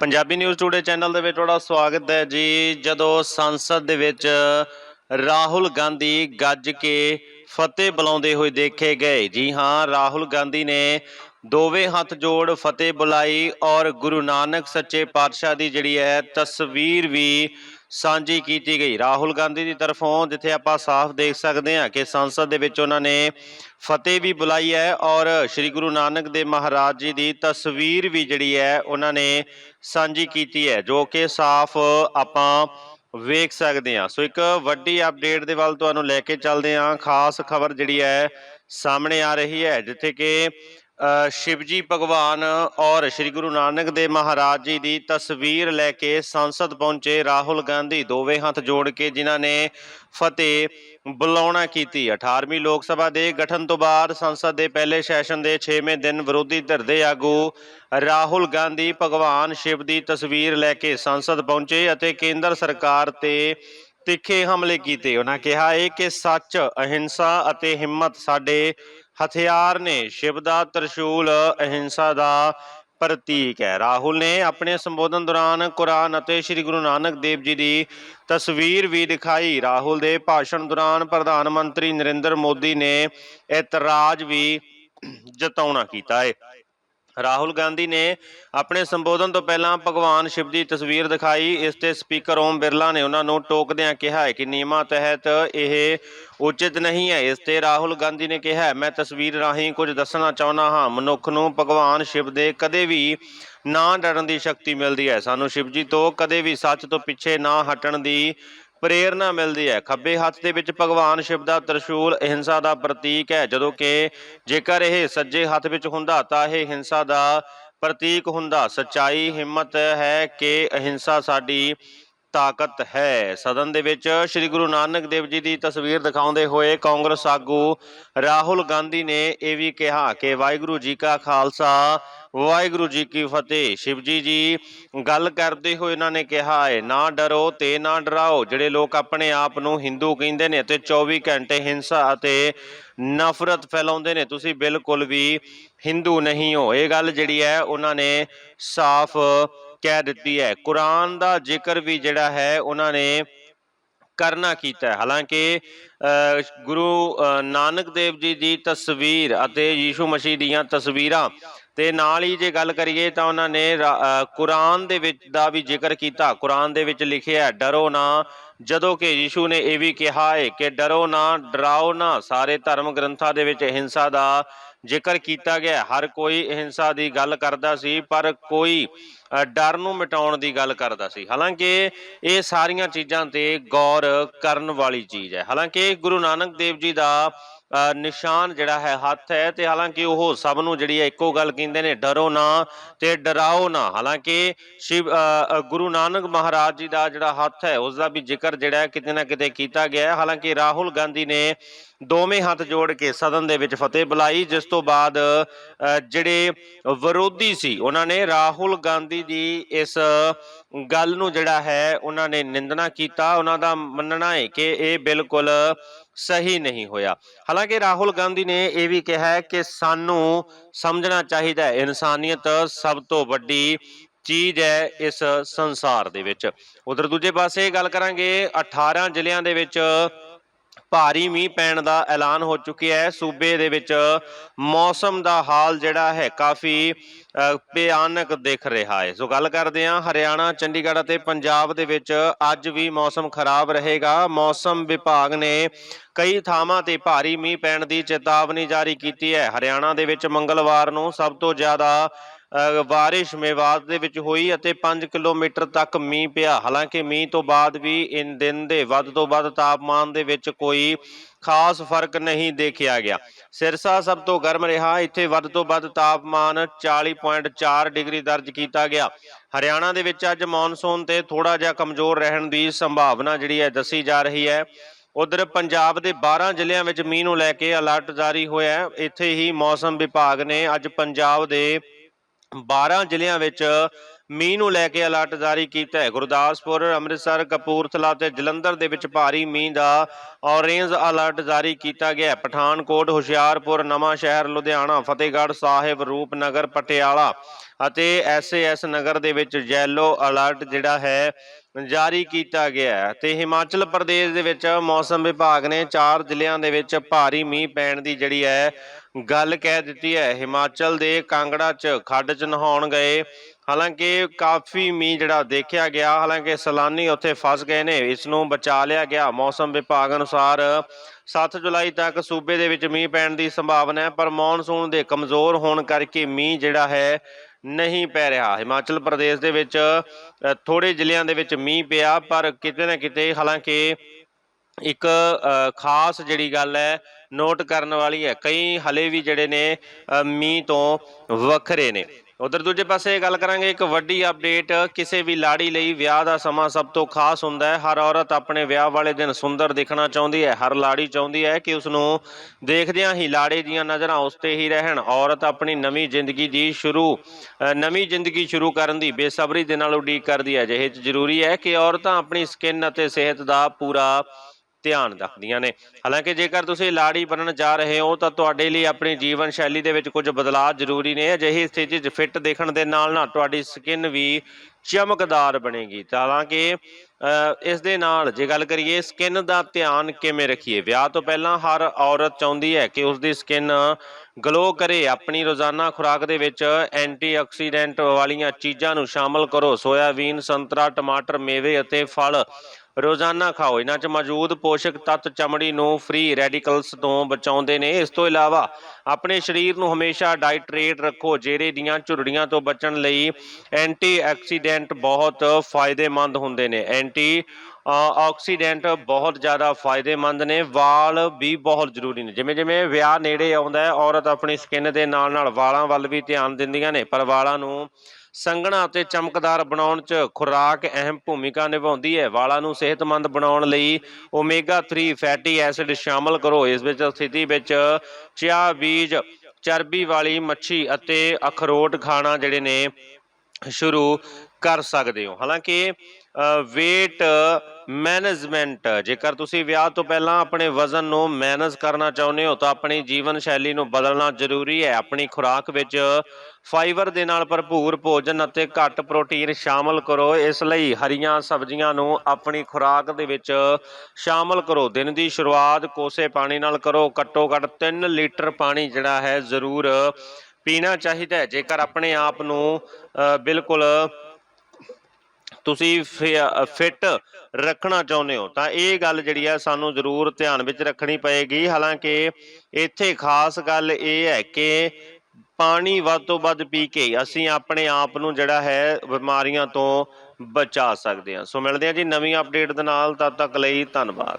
Punjabi news today channel ਦੇ ਵਿੱਚ ਤੁਹਾਡਾ ਸਵਾਗਤ ਹੈ ਜੀ। ਜਦੋਂ ਸੰਸਦ ਦੇ ਵਿੱਚ ਰਾਹੁਲ ਗਾਂਧੀ ਗੱਜ ਕੇ ਫਤਿਹ ਬੁਲਾਉਂਦੇ ਹੋਏ ਦੇਖੇ ਗਏ, ਜੀ ਹਾਂ, ਰਾਹੁਲ ਗਾਂਧੀ ਨੇ ਦੋਵੇਂ ਹੱਥ ਜੋੜ ਫਤਿਹ ਬੁਲਾਈ ਔਰ ਗੁਰੂ ਨਾਨਕ ਸੱਚੇ ਪਾਤਸ਼ਾਹ ਦੀ ਜਿਹੜੀ ਹੈ ਤਸਵੀਰ ਵੀ ਸਾਂਝੀ ਕੀਤੀ ਗਈ। ਰਾਹੁਲ ਗਾਂਧੀ ਦੀ ਤਰਫੋਂ ਜਿੱਥੇ ਆਪਾਂ ਸਾਫ਼ ਦੇਖ ਸਕਦੇ ਹਾਂ ਕਿ ਸੰਸਦ ਦੇ ਵਿੱਚ ਉਹਨਾਂ ਨੇ ਫਤਿਹ ਵੀ ਬੁਲਾਈ ਹੈ ਔਰ ਸ੍ਰੀ ਗੁਰੂ ਨਾਨਕ ਦੇਵ ਮਹਾਰਾਜ ਜੀ ਦੀ ਤਸਵੀਰ ਵੀ ਜਿਹੜੀ ਹੈ ਉਹਨਾਂ ਨੇ ਸਾਂਝੀ ਕੀਤੀ ਹੈ, ਜੋ ਕਿ ਸਾਫ਼ ਆਪਾਂ ਵੇਖ ਸਕਦੇ ਹਾਂ। ਸੋ ਇੱਕ ਵੱਡੀ ਅਪਡੇਟ ਦੇ ਵੱਲ ਤੁਹਾਨੂੰ ਲੈ ਕੇ ਚੱਲਦੇ ਹਾਂ। ਖਾਸ ਖਬਰ ਜਿਹੜੀ ਹੈ ਸਾਹਮਣੇ ਆ ਰਹੀ ਹੈ, ਜਿੱਥੇ ਕਿ ਅ, ਸ਼ਿਵਜੀ ਭਗਵਾਨ ਔਰ ਸ੍ਰੀ ਗੁਰੂ ਨਾਨਕ ਦੇਵ ਮਹਾਰਾਜ ਜੀ ਦੀ ਤਸਵੀਰ ਲੈ ਕੇ ਸੰਸਦ ਪਹੁੰਚੇ ਰਾਹੁਲ ਗਾਂਧੀ ਦੋਵੇਂ ਹੱਥ ਜੋੜ ਕੇ ਜਿਨ੍ਹਾਂ ਨੇ ਫਤਿਹ ਬੁਲਾਉਣਾ ਕੀਤੀ। 18ਵੀਂ ਲੋਕ ਸਭਾ ਦੇ ਗਠਨ ਤੋਂ ਬਾਅਦ ਸੰਸਦ ਦੇ ਪਹਿਲੇ ਸੈਸ਼ਨ ਦੇ 6ਵੇਂ ਦਿਨ ਵਿਰੋਧੀ ਧਿਰ ਦੇ ਆਗੂ ਰਾਹੁਲ ਗਾਂਧੀ ਭਗਵਾਨ ਸ਼ਿਵ ਦੀ ਤਸਵੀਰ ਲੈ ਕੇ ਸੰਸਦ ਪਹੁੰਚੇ ਅਤੇ ਕੇਂਦਰ ਸਰਕਾਰ ਤੇ ਤਿੱਖੇ ਹਮਲੇ ਕੀਤੇ। ਉਹਨਾਂ ਕਿਹਾ ਹੈ ਕਿ ਸੱਚ, ਅਹਿੰਸਾ ਅਤੇ ਹਿੰਮਤ ਸਾਡੇ ਹਥਿਆਰ ਨੇ। ਸ਼ਿਵ ਦਾ ਤਰਸ਼ੂਲ ਅਹਿੰਸਾ ਦਾ ਪ੍ਰਤੀਕ ਹੈ। ਰਾਹੁਲ ਨੇ ਆਪਣੇ ਸੰਬੋਧਨ ਦੌਰਾਨ ਕੁਰਾਨ ਅਤੇ ਸ੍ਰੀ ਗੁਰੂ ਨਾਨਕ ਦੇਵ ਜੀ ਦੀ ਤਸਵੀਰ ਵੀ ਦਿਖਾਈ। ਰਾਹੁਲ ਦੇ ਭਾਸ਼ਣ ਦੌਰਾਨ ਪ੍ਰਧਾਨ ਮੰਤਰੀ ਨਰਿੰਦਰ ਮੋਦੀ ਨੇ ਇਤਰਾਜ਼ ਵੀ ਜਤਾਉਣਾ ਕੀਤਾ ਹੈ ਰਾਹੁਲ ਗਾਂਧੀ ਨੇ ਆਪਣੇ ਸੰਬੋਧਨ ਤੋਂ ਪਹਿਲਾਂ ਭਗਵਾਨ ਸ਼ਿਵ ਦੀ ਤਸਵੀਰ ਦਿਖਾਈ, ਇਸ ਤੇ ਸਪੀਕਰ ਓਮ ਬਿਰਲਾ ਨੇ ਉਹਨਾਂ ਨੂੰ ਟੋਕਦਿਆਂ ਕਿਹਾ ਹੈ ਕਿ ਨਿਯਮਾਂ ਤਹਿਤ ਇਹ ਉਚਿਤ ਨਹੀਂ ਹੈ। ਇਸ ਤੇ ਰਾਹੁਲ ਗਾਂਧੀ ਨੇ ਕਿਹਾ ਮੈਂ ਤਸਵੀਰ ਰਾਹੀਂ ਕੁਝ ਦੱਸਣਾ ਚਾਹੁੰਦਾ ਹਾਂ। ਮਨੁੱਖ ਨੂੰ ਭਗਵਾਨ ਸ਼ਿਵ ਦੇ ਕਦੇ ਵੀ ਨਾ ਡਰਨ ਦੀ ਸ਼ਕਤੀ ਮਿਲਦੀ ਹੈ। ਸਾਨੂੰ ਸ਼ਿਵ ਜੀ ਤੋਂ ਕਦੇ ਵੀ ਸੱਚ ਤੋਂ ਪਿੱਛੇ ਨਾ ਹਟਣ ਦੀ ਪ੍ਰੇਰਨਾ ਮਿਲਦੀ ਹੈ। ਖੱਬੇ ਹੱਥ ਦੇ ਵਿੱਚ ਭਗਵਾਨ ਸ਼ਿਵ ਦਾ ਤ੍ਰਿਸ਼ੂਲ ਅਹਿੰਸਾ ਦਾ ਪ੍ਰਤੀਕ ਹੈ। ਜਦੋਂ ਕਿ ਜੇਕਰ ਇਹ ਸੱਜੇ ਹੱਥ ਵਿੱਚ ਹੁੰਦਾ ਤਾਂ ਇਹ ਹਿੰਸਾ ਦਾ ਪ੍ਰਤੀਕ ਹੁੰਦਾ। ਸਚਾਈ ਹਿੰਮਤ ਹੈ ਕਿ ਅਹਿੰਸਾ ਸਾਡੀ ਤਾਕਤ ਹੈ। ਸਦਨ ਦੇ ਵਿੱਚ ਸ੍ਰੀ ਗੁਰੂ ਨਾਨਕ ਦੇਵ ਜੀ ਦੀ ਤਸਵੀਰ ਦਿਖਾਉਂਦੇ ਹੋਏ ਕਾਂਗਰਸ ਆਗੂ ਰਾਹੁਲ ਗਾਂਧੀ ਨੇ ਇਹ ਵੀ ਕਿਹਾ ਕਿ ਵਾਹਿਗੁਰੂ ਜੀ ਕਾ ਖਾਲਸਾ, ਵਾਹਿਗੁਰੂ ਜੀ ਕੀ ਫਤਿਹ। ਸ਼ਿਵਜੀ ਜੀ ਗੱਲ ਕਰਦੇ ਹੋਏ ਇਹਨਾਂ ਨੇ ਕਿਹਾ ਹੈ, ਨਾ ਡਰੋ ਤੇ ਨਾ ਡਰਾਓ। ਜਿਹੜੇ ਲੋਕ ਆਪਣੇ ਆਪ ਨੂੰ ਹਿੰਦੂ ਕਹਿੰਦੇ ਨੇ ਤੇ 24 ਘੰਟੇ ਹਿੰਸਾ ਅਤੇ ਨਫ਼ਰਤ ਫੈਲਾਉਂਦੇ ਨੇ, ਤੁਸੀਂ ਬਿਲਕੁਲ ਵੀ ਹਿੰਦੂ ਨਹੀਂ ਹੋ। ਇਹ ਗੱਲ ਜਿਹੜੀ ਹੈ, ਉਹਨਾਂ ਨੇ ਸਾਫ਼ ਕਹਿ ਦਿੱਤੀ ਹੈ। ਕੁਰਾਨ ਦਾ ਜ਼ਿਕਰ ਵੀ ਜਿਹੜਾ ਹੈ, ਉਹਨਾਂ ਨੇ ਕਰਨਾ ਕੀਤਾ ਹਾਲਾਂਕਿ ਗੁਰੂ ਨਾਨਕ ਦੇਵ ਜੀ ਦੀ ਤਸਵੀਰ ਅਤੇ ਯੀਸ਼ੂ ਮਸੀਹ ਦੀਆਂ ਤਸਵੀਰਾਂ ਤੇ ਨਾਲ ਹੀ ਜੇ ਗੱਲ ਕਰੀਏ ਤਾਂ ਉਹਨਾਂ ਨੇ ਰਾ- ਕੁਰਾਨ ਦੇ ਵਿੱਚ ਦਾ ਵੀ ਜ਼ਿਕਰ ਕੀਤਾ। ਕੁਰਾਨ ਦੇ ਵਿੱਚ ਲਿਖਿਆ ਡਰੋ ਨਾ, ਜਦੋਂ ਕਿ ਯੀਸ਼ੂ ਨੇ ਇਹ ਵੀ ਕਿਹਾ ਹੈ ਕਿ ਡਰੋ ਨਾ, ਡਰਾਓ ਨਾ। ਸਾਰੇ ਧਰਮ ਗ੍ਰੰਥਾਂ ਦੇ ਵਿੱਚ ਹਿੰਸਾ ਦਾ ਜ਼ਿਕਰ ਕੀਤਾ ਗਿਆ, ਹਰ ਕੋਈ ਹਿੰਸਾ ਦੀ ਗੱਲ ਕਰਦਾ ਸੀ, ਪਰ ਕੋਈ ਡਰ ਨੂੰ ਮਿਟਾਉਣ ਦੀ ਗੱਲ ਕਰਦਾ ਸੀ। ਹਾਲਾਂਕਿ ਇਹ ਸਾਰੀਆਂ ਚੀਜ਼ਾਂ ਤੇ ਗੌਰ ਕਰਨ ਵਾਲੀ ਚੀਜ਼ ਹੈ। ਹਾਲਾਂਕਿ ਗੁਰੂ ਨਾਨਕ ਦੇਵ ਜੀ ਦਾ ਨਿਸ਼ਾਨ ਜਿਹੜਾ ਹੈ ਹੱਥ ਹੈ ਤੇ ਹਾਲਾਂਕਿ ਉਹ ਸਭ ਨੂੰ ਜਿਹੜੀ ਹੈ ਇੱਕੋ ਗੱਲ ਕਹਿੰਦੇ ਨੇ ਡਰੋ ਨਾ ਤੇ ਡਰਾਓ ਨਾ। ਹਾਲਾਂਕਿ ਸ਼ਿਵ ਗੁਰੂ ਨਾਨਕ ਮਹਾਰਾਜ ਜੀ ਦਾ ਜਿਹੜਾ ਹੱਥ ਹੈ ਉਸ ਦਾ ਵੀ ਜ਼ਿਕਰ ਜਿਹੜਾ ਕਿਤੇ ਨਾ ਕਿਤੇ ਕੀਤਾ ਗਿਆ ਹੈ। ਹਾਲਾਂਕਿ ਰਾਹੁਲ ਗਾਂਧੀ ਨੇ ਦੋਵੇਂ ਹੱਥ ਜੋੜ ਕੇ ਸਦਨ ਦੇ ਵਿੱਚ ਫਤਿਹ ਬੁਲਾਈ ਜਿਸ ਤੋਂ ਬਾਅਦ ਅ, ਜਿਹੜੇ ਵਿਰੋਧੀ ਸੀ ਉਹਨਾਂ ਨੇ ਰਾਹੁਲ ਗਾਂਧੀ ਦੀ ਇਸ ਗੱਲ ਨੂੰ ਜਿਹੜਾ ਹੈ, ਉਹਨਾਂ ਨੇ ਨਿੰਦਣਾ ਕੀਤਾ, ਉਹਨਾਂ ਦਾ ਮੰਨਣਾ ਹੈ ਕਿ ਇਹ ਬਿਲਕੁਲ ਸਹੀ ਨਹੀਂ ਹੋਇਆ। ਹਾਲਾਂਕਿ ਰਾਹੁਲ ਗਾਂਧੀ ਨੇ ਇਹ ਵੀ ਕਿਹਾ ਹੈ ਕਿ ਸਾਨੂੰ ਸਮਝਣਾ ਚਾਹੀਦਾ ਹੈ, ਇਨਸਾਨੀਅਤ ਸਭ ਤੋਂ ਵੱਡੀ ਚੀਜ਼ ਹੈ ਇਸ ਸੰਸਾਰ ਦੇ ਵਿੱਚ। ਉਧਰ ਦੂਜੇ ਪਾਸੇ ਗੱਲ ਕਰਾਂਗੇ 18 ਜ਼ਿਲ੍ਹਿਆਂ ਦੇ ਵਿੱਚ ਭਾਰੀ ਮੀਂਹ ਪੈਣ ਦਾ ਐਲਾਨ ਹੋ ਚੁੱਕਿਆ ਹੈ। ਸੂਬੇ ਦੇ ਵਿੱਚ ਮੌਸਮ ਦਾ ਹਾਲ ਜਿਹੜਾ ਹੈ ਕਾਫੀ ਭਿਆਨਕ ਦਿਖ ਰਿਹਾ ਹੈ। ਸੋ ਗੱਲ ਕਰਦੇ ਹਾਂ ਹਰਿਆਣਾ, ਚੰਡੀਗੜ੍ਹ ਅਤੇ ਪੰਜਾਬ ਦੇ ਵਿੱਚ ਅੱਜ ਵੀ ਮੌਸਮ ਖਰਾਬ ਰਹੇਗਾ। ਮੌਸਮ ਵਿਭਾਗ ਨੇ ਕਈ ਥਾਵਾਂ ਤੇ ਭਾਰੀ ਮੀਂਹ ਪੈਣ ਦੀ ਚੇਤਾਵਨੀ ਜਾਰੀ ਕੀਤੀ ਹੈ। ਹਰਿਆਣਾ ਦੇ ਵਿੱਚ ਮੰਗਲਵਾਰ ਨੂੰ ਸਭ ਤੋਂ ਜ਼ਿਆਦਾ ਬਾਰਿਸ਼ ਮੇਵਾਤ ਦੇ ਵਿੱਚ ਹੋਈ ਅਤੇ 5 ਕਿਲੋਮੀਟਰ ਤੱਕ ਮੀਂਹ ਪਿਆ। ਹਾਲਾਂਕਿ ਮੀਂਹ ਤੋਂ ਬਾਅਦ ਵੀ ਇਨ ਦਿਨ ਦੇ ਵੱਧ ਤੋਂ ਵੱਧ ਤਾਪਮਾਨ ਦੇ ਵਿੱਚ ਕੋਈ ਖਾਸ ਫ਼ਰਕ ਨਹੀਂ ਦੇਖਿਆ ਗਿਆ। ਸਿਰਸਾ ਸਭ ਤੋਂ ਗਰਮ ਰਿਹਾ। ਇੱਥੇ ਵੱਧ ਤੋਂ ਵੱਧ ਤਾਪਮਾਨ 40.4 ਡਿਗਰੀ ਦਰਜ ਕੀਤਾ ਗਿਆ। ਹਰਿਆਣਾ ਦੇ ਵਿੱਚ ਅੱਜ ਮੌਨਸੂਨ ਤੇ ਥੋੜਾ ਜਿਹਾ ਕਮਜ਼ੋਰ ਰਹਿਣ ਦੀ ਸੰਭਾਵਨਾ ਜਿਹੜੀ ਹੈ ਦੱਸੀ ਜਾ ਰਹੀ ਹੈ। ਉਧਰ ਪੰਜਾਬ ਦੇ 12 ਜ਼ਿਲ੍ਹਿਆਂ ਵਿੱਚ ਮੀਂਹ ਨੂੰ ਲੈ ਕੇ ਅਲਰਟ ਜਾਰੀ ਹੋਇਆ ਹੈ। ਇੱਥੇ ਹੀ ਮੌਸਮ ਵਿਭਾਗ ਨੇ ਅੱਜ ਪੰਜਾਬ ਦੇ 12 ਜ਼ਿਲ੍ਹਿਆਂ ਵਿੱਚ ਮੀਂਹ ਨੂੰ ਲੈ ਕੇ ਅਲਰਟ ਜਾਰੀ ਕੀਤਾ ਹੈ। ਗੁਰਦਾਸਪੁਰ, ਅੰਮ੍ਰਿਤਸਰ, ਕਪੂਰਥਲਾ ਤੇ ਜਲੰਧਰ ਦੇ ਵਿੱਚ ਭਾਰੀ ਮੀਂਹ ਦਾ ਔਰੇਂਜ ਅਲਰਟ ਜਾਰੀ ਕੀਤਾ ਗਿਆ ਹੈ। ਪਠਾਨਕੋਟ, ਹੁਸ਼ਿਆਰਪੁਰ, ਨਵਾਂ ਸ਼ਹਿਰ, ਲੁਧਿਆਣਾ, ਫਤਿਹਗੜ੍ਹ ਸਾਹਿਬ, ਰੂਪਨਗਰ, ਪਟਿਆਲਾ ਅਤੇ ਐਸਏਐਸ ਨਗਰ ਦੇ ਵਿੱਚ ਯੈਲੋ ਅਲਰਟ ਜਿਹੜਾ ਹੈ ਜਾਰੀ ਕੀਤਾ ਗਿਆ ਹੈ ਤੇ ਹਿਮਾਚਲ ਪ੍ਰਦੇਸ਼ ਦੇ ਵਿੱਚ ਮੌਸਮ ਵਿਭਾਗ ਨੇ ਚਾਰ ਜ਼ਿਲ੍ਹਿਆਂ ਦੇ ਵਿੱਚ ਭਾਰੀ ਮੀਂਹ ਪੈਣ ਦੀ ਜਿਹੜੀ ਹੈ ਗੱਲ ਕਹਿ ਦਿੱਤੀ ਹੈ। ਹਿਮਾਚਲ ਦੇ ਕਾਂਗੜਾ 'ਚ ਖੱਡ 'ਚ ਨਹਾਉਣ ਗਏ ਹਾਲਾਂਕਿ ਕਾਫੀ ਮੀਂਹ ਜਿਹੜਾ ਦੇਖਿਆ ਗਿਆ ਹਾਲਾਂਕਿ ਸੈਲਾਨੀ ਉੱਥੇ ਫਸ ਗਏ ਨੇ ਇਸ ਨੂੰ ਬਚਾ ਲਿਆ ਗਿਆ। ਮੌਸਮ ਵਿਭਾਗ ਅਨੁਸਾਰ 7 ਜੁਲਾਈ ਤੱਕ ਸੂਬੇ ਦੇ ਵਿੱਚ ਮੀਂਹ ਪੈਣ ਦੀ ਸੰਭਾਵਨਾ ਹੈ ਪਰ ਮੌਨਸੂਨ ਦੇ ਕਮਜ਼ੋਰ ਹੋਣ ਕਰਕੇ ਮੀਂਹ ਜਿਹੜਾ ਹੈ ਨਹੀਂ ਪੈ ਰਿਹਾ। ਹਿਮਾਚਲ ਪ੍ਰਦੇਸ਼ ਦੇ ਵਿੱਚ ਅ, ਥੋੜੇ ਜ਼ਿਲ੍ਹਿਆਂ ਦੇ ਵਿੱਚ ਮੀਂਹ ਪਿਆ ਪਰ ਕਿਤੇ ਨਾ ਕਿਤੇ ਹਾਲਾਂਕਿ ਇੱਕ ਖਾਸ ਜਿਹੜੀ ਗੱਲ ਹੈ ਨੋਟ ਕਰਨ ਵਾਲੀ ਹੈ ਕਈ ਹਲੇ ਵੀ ਜਿਹੜੇ ਨੇ ਮੀਂਹ ਤੋਂ ਵੱਖਰੇ ਨੇ। ਉਧਰ ਦੂਜੇ ਪਾਸੇ ਗੱਲ ਕਰਾਂਗੇ ਇੱਕ ਵੱਡੀ ਅਪਡੇਟ ਕਿਸੇ ਵੀ ਲਾੜੀ ਲਈ ਵਿਆਹ ਦਾ ਸਮਾਂ ਸਭ ਤੋਂ ਖਾਸ ਹੁੰਦਾ ਹੈ। ਹਰ ਔਰਤ ਆਪਣੇ ਵਿਆਹ ਵਾਲੇ ਦਿਨ ਸੁੰਦਰ ਦਿਖਣਾ ਚਾਹੁੰਦੀ ਹੈ। ਹਰ ਲਾੜੀ ਚਾਹੁੰਦੀ ਹੈ ਕਿ ਉਸ ਨੂੰ ਦੇਖਦਿਆਂ ਹੀ ਲਾੜੇ ਦੀਆਂ ਨਜ਼ਰਾਂ ਉਸ ਤੇ ਹੀ ਰਹਿਣ। ਔਰਤ ਆਪਣੀ ਨਵੀਂ ਜ਼ਿੰਦਗੀ ਦੀ ਸ਼ੁਰੂ ਨਵੀਂ ਜ਼ਿੰਦਗੀ ਸ਼ੁਰੂ ਕਰਨ ਦੀ ਬੇਸਬਰੀ ਦੇ ਨਾਲ ਉਡੀਕ ਕਰਦੀ ਹੈ। ਜਿਹੇ ਜ਼ਰੂਰੀ ਹੈ ਕਿ ਔਰਤਾਂ ਆਪਣੀ ਸਕਿਨ ਅਤੇ ਸਿਹਤ ਦਾ ਪੂਰਾ ਧਿਆਨ ਰੱਖਦੀਆਂ ਨੇ। ਹਾਲਾਂਕਿ ਜੇਕਰ ਤੁਸੀਂ ਲਾੜੀ ਬਣਨ ਜਾ ਰਹੇ ਹੋ, ਤਾਂ ਤੁਹਾਡੇ ਲਈ ਆਪਣੀ ਜੀਵਨ ਸ਼ੈਲੀ ਦੇ ਵਿੱਚ ਕੁਝ ਬਦਲਾਅ ਜ਼ਰੂਰੀ ਨੇ। ਅਜਿਹੀ ਸਥਿਤੀ 'ਚ ਫਿੱਟ ਦੇਖਣ ਦੇ ਨਾਲ ਨਾਲ ਤੁਹਾਡੀ ਸਕਿਨ ਵੀ ਚਮਕਦਾਰ ਬਣੇਗੀ। ਹਾਲਾਂਕਿ ਇਸ ਦੇ ਨਾਲ ਜੇ ਗੱਲ ਕਰੀਏ, ਸਕਿਨ ਦਾ ਧਿਆਨ ਕਿਵੇਂ ਰੱਖੀਏ? ਵਿਆਹ ਤੋਂ ਪਹਿਲਾਂ ਹਰ ਔਰਤ ਚਾਹੁੰਦੀ ਹੈ ਕਿ ਉਸ ਦੀ ਸਕਿਨ ਗਲੋ ਕਰੇ। ਆਪਣੀ ਰੋਜ਼ਾਨਾ ਖੁਰਾਕ ਦੇ ਵਿੱਚ ਐਂਟੀਆਕਸੀਡੈਂਟ ਵਾਲੀਆਂ ਚੀਜ਼ਾਂ ਨੂੰ ਸ਼ਾਮਲ ਕਰੋ। ਸੋਇਆਬੀਨ, ਸੰਤਰਾ, ਟਮਾਟਰ, ਮੇਵੇ ਅਤੇ ਫਲ। ਰੋਜ਼ਾਨਾ ਖਾਓ। ਇਹਨਾਂ 'ਚ ਮੌਜੂਦ ਪੋਸ਼ਕ ਤੱਤ ਚਮੜੀ ਨੂੰ ਫ੍ਰੀ ਰੈਡੀਕਲਸ ਤੋਂ ਬਚਾਉਂਦੇ ਨੇ। ਇਸ ਤੋਂ ਇਲਾਵਾ ਆਪਣੇ ਸਰੀਰ ਨੂੰ ਹਮੇਸ਼ਾ ਡਾਈਟਰੇਟ ਰੱਖੋ। ਜਿਹੜੇ ਦੀਆਂ ਝੁਰੜੀਆਂ ਤੋਂ ਬਚਣ ਲਈ ਐਂਟੀ ਐਂਟੀਆਕਸੀਡੈਂਟ ਬਹੁਤ ਫਾਇਦੇਮੰਦ ਹੁੰਦੇ ਨੇ। ਐਂਟੀ ਆਕਸੀਡੈਂਟ ਬਹੁਤ ਜ਼ਿਆਦਾ ਫਾਇਦੇਮੰਦ ਨੇ। ਵਾਲ ਵੀ ਬਹੁਤ ਜ਼ਰੂਰੀ ਨੇ। ਜਿਵੇਂ ਜਿਵੇਂ ਵਿਆਹ ਨੇੜੇ ਆਉਂਦਾ ਹੈ, ਔਰਤ ਆਪਣੀ ਸਕਿਨ ਦੇ ਨਾਲ ਨਾਲ ਵਾਲਾਂ ਵੱਲ ਵੀ ਧਿਆਨ ਦਿੰਦੀਆਂ ਨੇ। ਪਰ ਵਾਲਾਂ ਨੂੰ ਸੰਘਣਾ ਅਤੇ ਚਮਕਦਾਰ ਬਣਾਉਣ 'ਚ ਖੁਰਾਕ ਅਹਿਮ ਭੂਮਿਕਾ ਨਿਭਾਉਂਦੀ ਹੈ। ਵਾਲਾਂ ਨੂੰ ਸਿਹਤਮੰਦ ਬਣਾਉਣ ਲਈ ਓਮੇਗਾ 3 ਫੈਟੀ ਐਸਿਡ ਸ਼ਾਮਲ ਕਰੋ। ਇਸ ਵਿੱਚ ਸਥਿਤੀ ਵਿੱਚ ਚਿਆ, ਬੀਜ, ਚਰਬੀ ਵਾਲੀ ਮੱਛੀ ਅਤੇ ਅਖਰੋਟ ਖਾਣਾ ਜਿਹੜੇ ਨੇ ਸ਼ੁਰੂ ਕਰ ਸਕਦੇ ਹੋ। ਹਾਲਾਂਕਿ weight ਮੈਨੇਜਮੈਂਟ ਜੇਕਰ ਤੁਸੀਂ ਵਿਆਹ ਤੋਂ ਪਹਿਲਾਂ ਆਪਣੇ ਵਜ਼ਨ ਨੂੰ ਮੈਨੇਜ ਕਰਨਾ ਚਾਹੁੰਦੇ ਹੋ, ਤਾਂ ਆਪਣੀ ਜੀਵਨ ਸ਼ੈਲੀ ਨੂੰ ਬਦਲਣਾ ਜ਼ਰੂਰੀ ਹੈ। ਆਪਣੀ ਖੁਰਾਕ ਵਿੱਚ ਫਾਈਬਰ ਦੇ ਨਾਲ ਭਰਪੂਰ ਭੋਜਨ ਅਤੇ ਘੱਟ ਪ੍ਰੋਟੀਨ ਸ਼ਾਮਲ ਕਰੋ। ਇਸ ਲਈ ਹਰੀਆਂ ਸਬਜ਼ੀਆਂ ਨੂੰ ਆਪਣੀ ਖੁਰਾਕ ਦੇ ਵਿੱਚ ਸ਼ਾਮਲ ਕਰੋ। ਦਿਨ ਦੀ ਸ਼ੁਰੂਆਤ ਕੋਸੇ ਪਾਣੀ ਨਾਲ ਕਰੋ। ਘੱਟੋ ਘੱਟ 3 ਲੀਟਰ ਪਾਣੀ ਜਿਹੜਾ ਹੈ ਜ਼ਰੂਰ ਪੀਣਾ ਚਾਹੀਦਾ ਹੈ। ਜੇਕਰ ਆਪਣੇ ਆਪ ਨੂੰ ਬਿਲਕੁਲ ਤੁਸੀਂ ਫਿੱਟ ਰੱਖਣਾ ਚਾਹੁੰਦੇ ਹੋ, ਤਾਂ ਇਹ ਗੱਲ ਜਿਹੜੀ ਹੈ ਸਾਨੂੰ ਜ਼ਰੂਰ ਧਿਆਨ ਵਿੱਚ ਰੱਖਣੀ ਪਏਗੀ। ਹਾਲਾਂਕਿ ਇੱਥੇ ਖਾਸ ਗੱਲ ਇਹ ਹੈ ਕਿ ਪਾਣੀ ਵੱਧ ਤੋਂ ਵੱਧ ਪੀ ਕੇ ਅਸੀਂ ਆਪਣੇ ਆਪ ਨੂੰ ਜਿਹੜਾ ਹੈ ਬਿਮਾਰੀਆਂ ਤੋਂ ਬਚਾ ਸਕਦੇ ਹਾਂ। ਸੋ ਮਿਲਦੇ ਹਾਂ ਜੀ ਨਵੀਂ ਅਪਡੇਟ ਦੇ ਨਾਲ, ਤਦ ਤੱਕ ਲਈ ਧੰਨਵਾਦ।